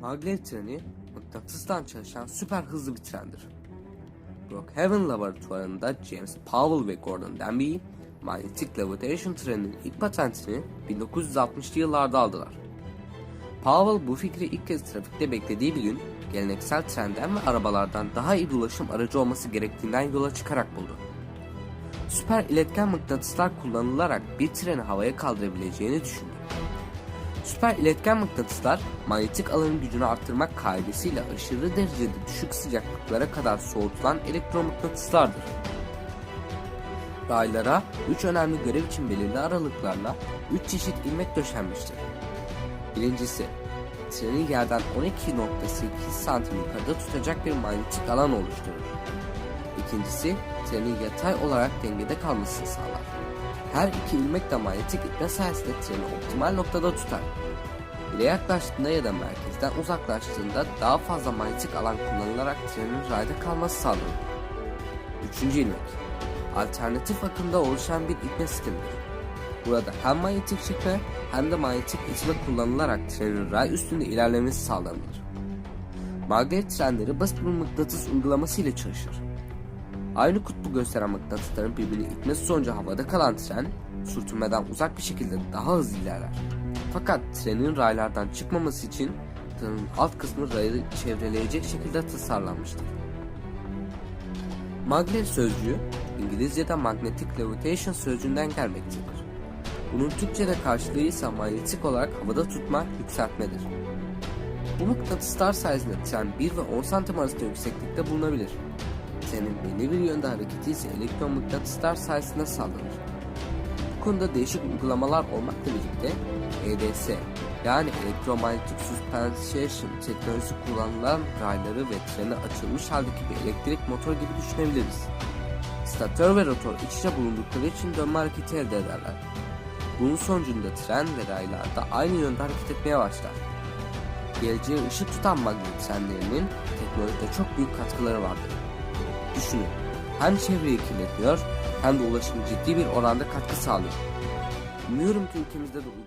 Maglev treni mıknatıstan çalışan süper hızlı bir trendir. Brookhaven laboratuvarında James Powell ve Gordon Danby manyetik levitation treninin ilk patentini 1960'lı yıllarda aldılar. Powell bu fikri ilk kez trafikte beklediği bir gün geleneksel trenden ve arabalardan daha iyi ulaşım aracı olması gerektiğinden yola çıkarak buldu. Süper iletken mıknatıslar kullanılarak bir treni havaya kaldırabileceğini düşündü. Süper iletken mıknatıslar manyetik alanın gücünü arttırmak kaidesiyle aşırı derecede düşük sıcaklıklara kadar soğutulan elektromıknatıslardır. Raylara 3 önemli görev için belirli aralıklarla 3 çeşit ilmek döşenmiştir. Birincisi, treni yerden 12.8 santim yukarıda tutacak bir manyetik alan oluşturur. İkincisi, trenin yatay olarak dengede kalmasını sağlar. Her iki ilmek de manyetik itme sayesinde treni optimal noktada tutar. Bile yaklaştığında ya da merkezden uzaklaştığında daha fazla manyetik alan kullanılarak trenin rayda kalması sağlanır. Üçüncü ilmek, alternatif akımda oluşan bir itme sistemidir. Burada hem manyetik çekme hem de manyetik itme kullanılarak trenin ray üstünde ilerlemesi sağlanır. Magnet trenleri basit bir mıknatıs uygulaması ile çalışır. Aynı kutbu gösteren mıknatısların birbirini itmesi sonucu havada kalan tren, sürtünmeden uzak bir şekilde daha hızlı ilerler. Fakat trenin raylardan çıkmaması için trenin alt kısmı rayı çevreleyecek şekilde tasarlanmıştır. Magnet sözcüğü İngilizce'de magnetic levitation sözcüğünden gelmektedir. Bunun Türkçe'de karşılığı ise manyetik olarak havada tutma, yükseltmedir. Bu mıknatıslar sayesinde tren 1 ve 10 santim arasında yükseklikte bulunabilir. Trenin belli bir yönde hareketi ise elektron mıknatıslar sayesinde sağlanır. Bu konuda değişik uygulamalar olmakla birlikte EDS yani elektromanyetik suspension teknolojisi kullanılan rayları ve trene açılmış haldeki bir elektrik motor gibi düşünebiliriz. Statör ve rotor iç içe bulundukları için dönme hareketi elde ederler. Bunun sonucunda tren ve raylar da aynı yönde hareket etmeye başlar. Geleceğe ışık tutan magnet trenlerinin teknolojide çok büyük katkıları vardır. Düşünün, hem çevreyi kirletmiyor hem de ulaşım ciddi bir oranda katkı sağlıyor. Umuyorum ki ülkemizde de uygulanır.